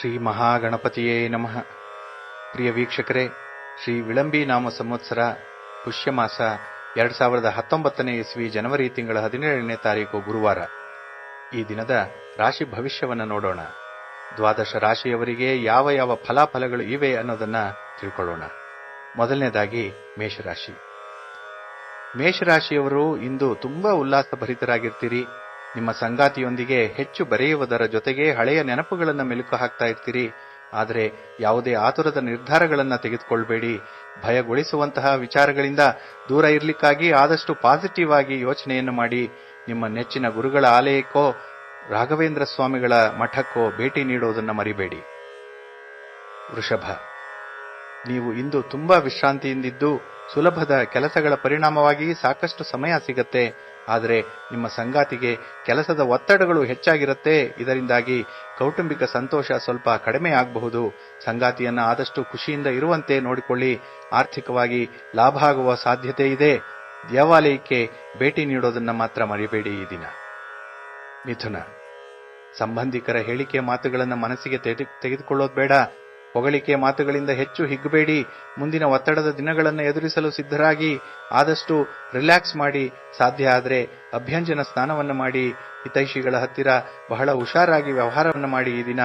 ಶ್ರೀ ಮಹಾಗಣಪತಿಯೇ ನಮಃ. ಪ್ರಿಯ ವೀಕ್ಷಕರೇ, ಶ್ರೀ ವಿಳಂಬಿ ನಾಮ ಸಂವತ್ಸರ ಪುಷ್ಯಮಾಸ ಎರಡ್ ಸಾವಿರದ ಹತ್ತೊಂಬತ್ತನೇ ಇಸ್ವಿ ಜನವರಿ ತಿಂಗಳ ಹದಿನೇಳನೇ ತಾರೀಕು ಗುರುವಾರ. ಈ ದಿನದ ರಾಶಿ ಭವಿಷ್ಯವನ್ನು ನೋಡೋಣ. ದ್ವಾದಶ ರಾಶಿಯವರಿಗೆ ಯಾವ ಯಾವ ಫಲಾಫಲಗಳು ಇವೆ ಅನ್ನೋದನ್ನ ತಿಳ್ಕೊಳ್ಳೋಣ. ಮೊದಲನೇದಾಗಿ ಮೇಷರಾಶಿ. ಮೇಷರಾಶಿಯವರು ಇಂದು ತುಂಬಾ ಉಲ್ಲಾಸಭರಿತರಾಗಿರ್ತೀರಿ. ನಿಮ್ಮ ಸಂಗಾತಿಯೊಂದಿಗೆ ಹೆಚ್ಚು ಬರೆಯುವುದರ ಜೊತೆಗೆ ಹಳೆಯ ನೆನಪುಗಳನ್ನು ಮೆಲುಕು ಹಾಕ್ತಾ ಇರ್ತೀರಿ. ಆದರೆ ಯಾವುದೇ ಆತುರದ ನಿರ್ಧಾರಗಳನ್ನು ತೆಗೆದುಕೊಳ್ಬೇಡಿ. ಭಯಗೊಳಿಸುವಂತಹ ವಿಚಾರಗಳಿಂದ ದೂರ ಇರಲಿಕ್ಕಾಗಿ ಆದಷ್ಟು ಪಾಸಿಟಿವ್ ಆಗಿ ಯೋಚನೆಯನ್ನು ಮಾಡಿ. ನಿಮ್ಮ ನೆಚ್ಚಿನ ಗುರುಗಳ ಆಲಯಕ್ಕೋ, ರಾಘವೇಂದ್ರ ಸ್ವಾಮಿಗಳ ಮಠಕ್ಕೋ ಭೇಟಿ ನೀಡುವುದನ್ನು ಮರಿಬೇಡಿ. ವೃಷಭ, ನೀವು ಇಂದು ತುಂಬಾ ವಿಶ್ರಾಂತಿಯಿಂದಿದ್ದು ಸುಲಭದ ಕೆಲಸಗಳ ಪರಿಣಾಮವಾಗಿ ಸಾಕಷ್ಟು ಸಮಯ ಸಿಗತ್ತೆ. ಆದರೆ ನಿಮ್ಮ ಸಂಗಾತಿಗೆ ಕೆಲಸದ ಒತ್ತಡಗಳು ಹೆಚ್ಚಾಗಿರುತ್ತೆ. ಇದರಿಂದಾಗಿ ಕೌಟುಂಬಿಕ ಸಂತೋಷ ಸ್ವಲ್ಪ ಕಡಿಮೆ ಆಗಬಹುದು. ಸಂಗಾತಿಯನ್ನ ಆದಷ್ಟು ಖುಷಿಯಿಂದ ಇರುವಂತೆ ನೋಡಿಕೊಳ್ಳಿ. ಆರ್ಥಿಕವಾಗಿ ಲಾಭ ಆಗುವ ಸಾಧ್ಯತೆ ಇದೆ. ದೇವಾಲಯಕ್ಕೆ ಭೇಟಿ ನೀಡೋದನ್ನ ಮಾತ್ರ ಮರಿಬೇಡಿ ಈ ದಿನ. ಮಿಥುನ, ಸಂಬಂಧಿಕರ ಹೇಳಿಕೆ ಮಾತುಗಳನ್ನು ಮನಸ್ಸಿಗೆ ತೆಗೆದುಕೊಳ್ಳೋದು ಬೇಡ. ಹೊಗಳಿಕೆ ಮಾತುಗಳಿಂದ ಹೆಚ್ಚು ಹಿಗ್ಗಬೇಡಿ ಮುಂದಿನ ಒತ್ತಡದ ದಿನಗಳನ್ನು ಎದುರಿಸಲು ಸಿದ್ಧರಾಗಿ. ಆದಷ್ಟು ರಿಲ್ಯಾಕ್ಸ್ ಮಾಡಿ. ಸಾಧ್ಯ ಆದರೆ ಅಭ್ಯಂಜನ ಸ್ನಾನವನ್ನು ಮಾಡಿ. ಹಿತೈಷಿಗಳ ಹತ್ತಿರ ಬಹಳ ಹುಷಾರಾಗಿ ವ್ಯವಹಾರವನ್ನು ಮಾಡಿ ಈ ದಿನ.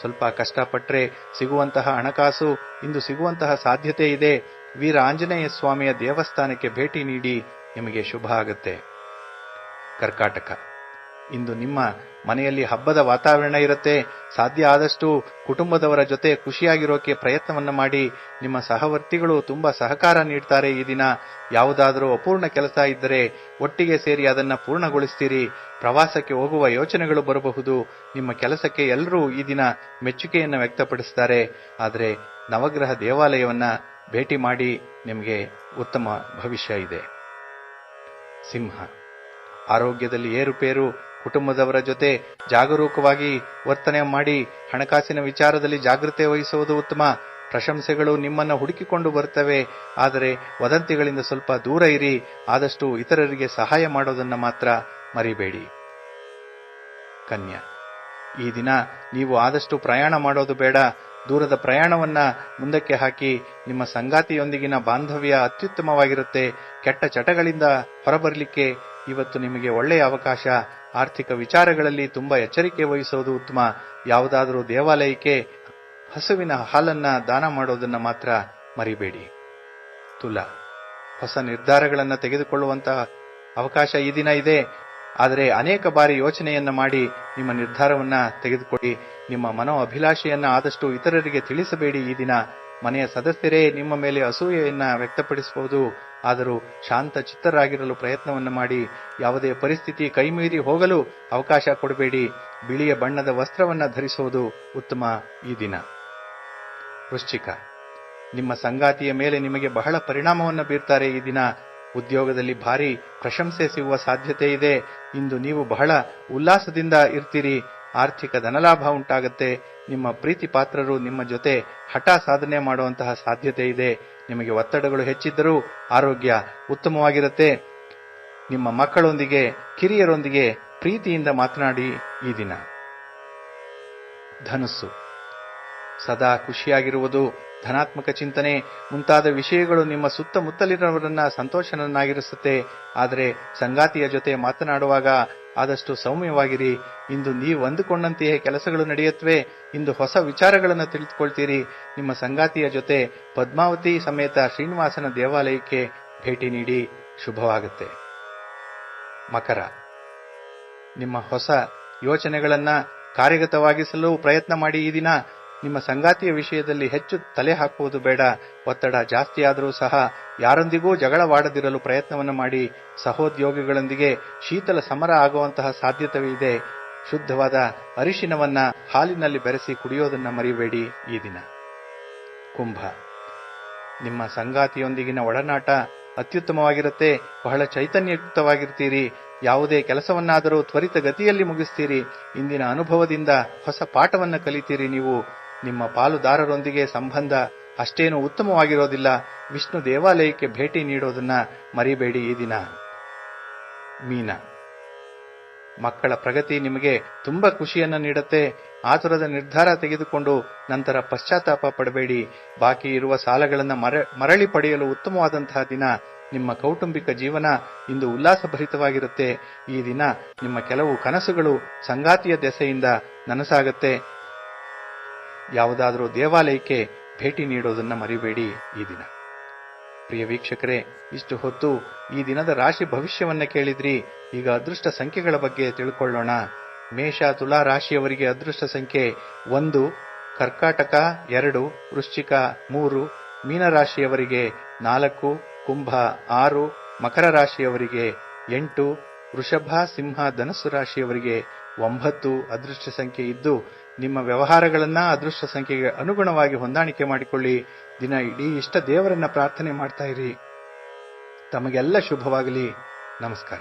ಸ್ವಲ್ಪ ಕಷ್ಟಪಟ್ಟರೆ ಸಿಗುವಂತಹ ಹಣಕಾಸು, ಇಂದು ಸಿಗುವಂತಹ ಸಾಧ್ಯತೆ ಇದೆ. ವೀರ ಆಂಜನೇಯ ಸ್ವಾಮಿಯ ದೇವಸ್ಥಾನಕ್ಕೆ ಭೇಟಿ ನೀಡಿ. ನಿಮಗೆ ಶುಭ ಆಗುತ್ತೆ. ಕರ್ಕಾಟಕ. ಇಂದು ನಿಮ್ಮ ಮನೆಯಲ್ಲಿ ಹಬ್ಬದ ವಾತಾವರಣ ಇರುತ್ತೆ. ಸಾಧ್ಯ ಆದಷ್ಟು ಕುಟುಂಬದವರ ಜೊತೆ ಖುಷಿಯಾಗಿರೋಕೆ ಪ್ರಯತ್ನವನ್ನ ಮಾಡಿ. ನಿಮ್ಮ ಸಹವರ್ತಿಗಳು ತುಂಬಾ ಸಹಕಾರ ನೀಡ್ತಾರೆ ಈ ದಿನ. ಯಾವುದಾದರೂ ಅಪೂರ್ಣ ಕೆಲಸ ಇದ್ದರೆ ಒಟ್ಟಿಗೆ ಸೇರಿ ಅದನ್ನ ಪೂರ್ಣಗೊಳಿಸ್ತೀರಿ. ಪ್ರವಾಸಕ್ಕೆ ಹೋಗುವ ಯೋಚನೆಗಳು ಬರಬಹುದು. ನಿಮ್ಮ ಕೆಲಸಕ್ಕೆ ಎಲ್ಲರೂ ಈ ದಿನ ಮೆಚ್ಚುಗೆಯನ್ನು ವ್ಯಕ್ತಪಡಿಸ್ತಾರೆ. ಆದರೆ ನವಗ್ರಹ ದೇವಾಲಯವನ್ನ ಭೇಟಿ ಮಾಡಿ ನಿಮಗೆ ಉತ್ತಮ ಭವಿಷ್ಯ ಇದೆ. ಸಿಂಹ. ಆರೋಗ್ಯದಲ್ಲಿ ಏರುಪೇರು ಕುಟುಂಬದವರ ಜೊತೆ ಜಾಗರೂಕವಾಗಿ ವರ್ತನೆ ಮಾಡಿ ಹಣಕಾಸಿನ ವಿಚಾರದಲ್ಲಿ ಜಾಗೃತೆ ವಹಿಸುವುದು ಉತ್ತಮ. ಪ್ರಶಂಸೆಗಳು ನಿಮ್ಮನ್ನ ಹುಡುಕಿಕೊಂಡು ಬರುತ್ತವೆ ಆದರೆ ವದಂತಿಗಳಿಂದ ಸ್ವಲ್ಪ ದೂರ ಇರಿ. ಆದಷ್ಟು ಇತರರಿಗೆ ಸಹಾಯ ಮಾಡೋದನ್ನ ಮಾತ್ರ ಮರಿಬೇಡಿ. ಕನ್ಯಾ, ಈ ದಿನ ನೀವು ಆದಷ್ಟು ಪ್ರಯಾಣ ಮಾಡೋದು ಬೇಡ. ದೂರದ ಪ್ರಯಾಣವನ್ನ ಮುಂದಕ್ಕೆ ಹಾಕಿ. ನಿಮ್ಮ ಸಂಗಾತಿಯೊಂದಿಗಿನ ಬಾಂಧವ್ಯ ಅತ್ಯುತ್ತಮವಾಗಿರುತ್ತೆ. ಕೆಟ್ಟ ಚಟಗಳಿಂದ ಹೊರಬರಲಿಕ್ಕೆ ಇವತ್ತು ನಿಮಗೆ ಒಳ್ಳೆಯ ಅವಕಾಶ. ಆರ್ಥಿಕ ವಿಚಾರಗಳಲ್ಲಿ ತುಂಬಾ ಎಚ್ಚರಿಕೆ ವಹಿಸೋದು ಉತ್ತಮ. ಯಾವುದಾದರೂ ದೇವಾಲಯಕ್ಕೆ ಹಸುವಿನ ಹಾಲನ್ನ ದಾನ ಮಾಡೋದನ್ನ ಮಾತ್ರ ಮರಿಬೇಡಿ. ತುಲ. ಹೊಸ ನಿರ್ಧಾರಗಳನ್ನು ತೆಗೆದುಕೊಳ್ಳುವಂತಹ ಅವಕಾಶ ಈ ದಿನ ಇದೆ. ಆದರೆ ಅನೇಕ ಬಾರಿ ಯೋಚನೆಯನ್ನ ಮಾಡಿ ನಿಮ್ಮ ನಿರ್ಧಾರವನ್ನ ತೆಗೆದುಕೊಳ್ಳಿ. ನಿಮ್ಮ ಮನೋ ಅಭಿಲಾಷೆಯನ್ನ ಆದಷ್ಟು ಇತರರಿಗೆ ತಿಳಿಸಬೇಡಿ ಈ ದಿನ. ಮನೆಯ ಸದಸ್ಯರೇ, ನಿಮ್ಮ ಮೇಲೆ ಅಸೂಯೆಯನ್ನ ವ್ಯಕ್ತಪಡಿಸಬಹುದು. ಆದರೂ ಶಾಂತ ಚಿತ್ತರಾಗಿರಲು ಪ್ರಯತ್ನವನ್ನು ಮಾಡಿ, ಯಾವುದೇ ಪರಿಸ್ಥಿತಿ ಕೈಮೀರಿ ಹೋಗಲು ಅವಕಾಶ ಕೊಡಬೇಡಿ. ಬಿಳಿಯ ಬಣ್ಣದ ವಸ್ತ್ರವನ್ನ ಧರಿಸುವುದು ಉತ್ತಮ ಈ ದಿನ. ವೃಶ್ಚಿಕ. ನಿಮ್ಮ ಸಂಗಾತಿಯ ಮೇಲೆ ನಿಮಗೆ ಬಹಳ ಪರಿಣಾಮವನ್ನು ಬೀರ್ತಾರೆ ಈ ದಿನ. ಉದ್ಯೋಗದಲ್ಲಿ ಭಾರಿ ಪ್ರಶಂಸೆ ಸಿಗುವ ಸಾಧ್ಯತೆ ಇದೆ. ಇಂದು ನೀವು ಬಹಳ ಉಲ್ಲಾಸದಿಂದ ಇರ್ತೀರಿ. ಆರ್ಥಿಕ ಧನಲಾಭ ಉಂಟಾಗುತ್ತೆ. ನಿಮ್ಮ ಪ್ರೀತಿ ಪಾತ್ರರು ನಿಮ್ಮ ಜೊತೆ ಹಠ ಸಾಧನೆ ಮಾಡುವಂತಹ ಸಾಧ್ಯತೆ ಇದೆ. ನಿಮಗೆ ಒತ್ತಡಗಳು ಹೆಚ್ಚಿದ್ದರೂ ಆರೋಗ್ಯ ಉತ್ತಮವಾಗಿರುತ್ತೆ. ನಿಮ್ಮ ಮಕ್ಕಳೊಂದಿಗೆ, ಕಿರಿಯರೊಂದಿಗೆ ಪ್ರೀತಿಯಿಂದ ಮಾತನಾಡಿ ಈ ದಿನ. ಧನಸ್ಸು. ಸದಾ ಖುಷಿಯಾಗಿರುವುದು ಧನಾತ್ಮಕ ಚಿಂತನೆ. ಮುಂತಾದ ವಿಷಯಗಳು ನಿಮ್ಮ ಸುತ್ತಮುತ್ತಲಿನವರನ್ನ ಸಂತೋಷನನ್ನಾಗಿರಿಸುತ್ತೆ. ಆದರೆ ಸಂಗಾತಿಯ ಜೊತೆ ಮಾತನಾಡುವಾಗ ಆದಷ್ಟು ಸೌಮ್ಯವಾಗಿರಿ. ಇಂದು ನೀವು ಅಂದುಕೊಂಡಂತೆಯೇ ಕೆಲಸಗಳು ನಡೆಯುತ್ತವೆ. ಇಂದು ಹೊಸ ವಿಚಾರಗಳನ್ನು ತಿಳಿದುಕೊಳ್ತೀರಿ. ನಿಮ್ಮ ಸಂಗಾತಿಯ ಜೊತೆ ಪದ್ಮಾವತಿ ಸಮೇತ ಶ್ರೀನಿವಾಸನ ದೇವಾಲಯಕ್ಕೆ ಭೇಟಿ ನೀಡಿ ಶುಭವಾಗುತ್ತೆ. ಮಕರ. ನಿಮ್ಮ ಹೊಸ ಯೋಚನೆಗಳನ್ನ ಕಾರ್ಯಗತವಾಗಿಸಲು ಪ್ರಯತ್ನ ಮಾಡಿ ಈ ದಿನ. ನಿಮ್ಮ ಸಂಗಾತಿಯ ವಿಷಯದಲ್ಲಿ ಹೆಚ್ಚು ತಲೆ ಹಾಕುವುದು ಬೇಡ. ಒತ್ತಡ ಜಾಸ್ತಿಯಾದರೂ ಸಹ ಯಾರೊಂದಿಗೂ ಜಗಳವಾಡದಿರಲು ಪ್ರಯತ್ನವನ್ನು ಮಾಡಿ ಸಹೋದ್ಯೋಗಿಗಳೊಂದಿಗೆ ಶೀತಲ ಸಮರ ಆಗುವಂತಹ ಸಾಧ್ಯತೆ ಇದೆ. ಶುದ್ಧವಾದ ಅರಿಶಿನವನ್ನ ಹಾಲಿನಲ್ಲಿ ಬೆರೆಸಿ ಕುಡಿಯೋದನ್ನ ಮರಿಬೇಡಿ ಈ ದಿನ. ಕುಂಭ. ನಿಮ್ಮ ಸಂಗಾತಿಯೊಂದಿಗಿನ ಒಡನಾಟ ಅತ್ಯುತ್ತಮವಾಗಿರುತ್ತೆ. ಬಹಳ ಚೈತನ್ಯಯುಕ್ತವಾಗಿರ್ತೀರಿ. ಯಾವುದೇ ಕೆಲಸವನ್ನಾದರೂ ತ್ವರಿತ ಗತಿಯಲ್ಲಿ ಮುಗಿಸ್ತೀರಿ. ಇಂದಿನ ಅನುಭವದಿಂದ ಹೊಸ ಪಾಠವನ್ನ ಕಲಿತೀರಿ ನೀವು. ನಿಮ್ಮ ಪಾಲುದಾರರೊಂದಿಗೆ ಸಂಬಂಧ ಅಷ್ಟೇನು ಉತ್ತಮವಾಗಿರೋದಿಲ್ಲ. ವಿಷ್ಣು ದೇವಾಲಯಕ್ಕೆ ಭೇಟಿ ನೀಡೋದನ್ನ ಮರಿಬೇಡಿ ಈ ದಿನ. ಮೀನ. ಮಕ್ಕಳ ಪ್ರಗತಿ ನಿಮಗೆ ತುಂಬಾ ಖುಷಿಯನ್ನ ನೀಡುತ್ತೆ. ಆತುರದ ನಿರ್ಧಾರ ತೆಗೆದುಕೊಂಡು ನಂತರ ಪಶ್ಚಾತ್ತಾಪ ಪಡಬೇಡಿ. ಬಾಕಿ ಇರುವ ಸಾಲಗಳನ್ನು ಮರ- ಮರಳಿ ಪಡೆಯಲು ಉತ್ತಮವಾದಂತಹ ದಿನ ನಿಮ್ಮ ಕೌಟುಂಬಿಕ ಜೀವನ ಇಂದು ಉಲ್ಲಾಸಭರಿತವಾಗಿರುತ್ತೆ. ಈ ದಿನ ನಿಮ್ಮ ಕೆಲವು ಕನಸುಗಳು ಸಂಗಾತಿಯ ದೆಸೆಯಿಂದ ನನಸಾಗತ್ತೆ. ಯಾವುದಾದರೂ ದೇವಾಲಯಕ್ಕೆ ಭೇಟಿ ನೀಡೋದನ್ನ ಮರಿಬೇಡಿ ಈ ದಿನ. ಪ್ರಿಯ ವೀಕ್ಷಕರೇ, ಇಷ್ಟು ಹೊತ್ತು ಈ ದಿನದ ರಾಶಿ ಭವಿಷ್ಯವನ್ನ ಕೇಳಿದ್ರಿ. ಈಗ ಅದೃಷ್ಟ ಸಂಖ್ಯೆಗಳ ಬಗ್ಗೆ ತಿಳ್ಕೊಳ್ಳೋಣ. ಮೇಷ, ತುಲಾ ರಾಶಿಯವರಿಗೆ ಅದೃಷ್ಟ ಸಂಖ್ಯೆ ಒಂದು, ಕರ್ಕಾಟಕ ಎರಡು, ವೃಶ್ಚಿಕ ಮೂರು ಮೀನರಾಶಿಯವರಿಗೆ ನಾಲ್ಕು, ಕುಂಭ ಆರು, ಮಕರ ರಾಶಿಯವರಿಗೆ ಎಂಟು, ವೃಷಭ, ಸಿಂಹ, ಧನಸ್ಸು ರಾಶಿಯವರಿಗೆ ಒಂಬತ್ತು ಅದೃಷ್ಟ ಸಂಖ್ಯೆ ಇದ್ದು ನಿಮ್ಮ ವ್ಯವಹಾರಗಳನ್ನ ಅದೃಷ್ಟ ಸಂಖ್ಯೆಗೆ ಅನುಗುಣವಾಗಿ ಹೊಂದಾಣಿಕೆ ಮಾಡಿಕೊಳ್ಳಿ. ದಿನ ಇಡೀ ಇಷ್ಟ ದೇವರನ್ನ ಪ್ರಾರ್ಥನೆ ಮಾಡ್ತಾ ಇರಿ. ತಮಗೆಲ್ಲ ಶುಭವಾಗಲಿ. ನಮಸ್ಕಾರ.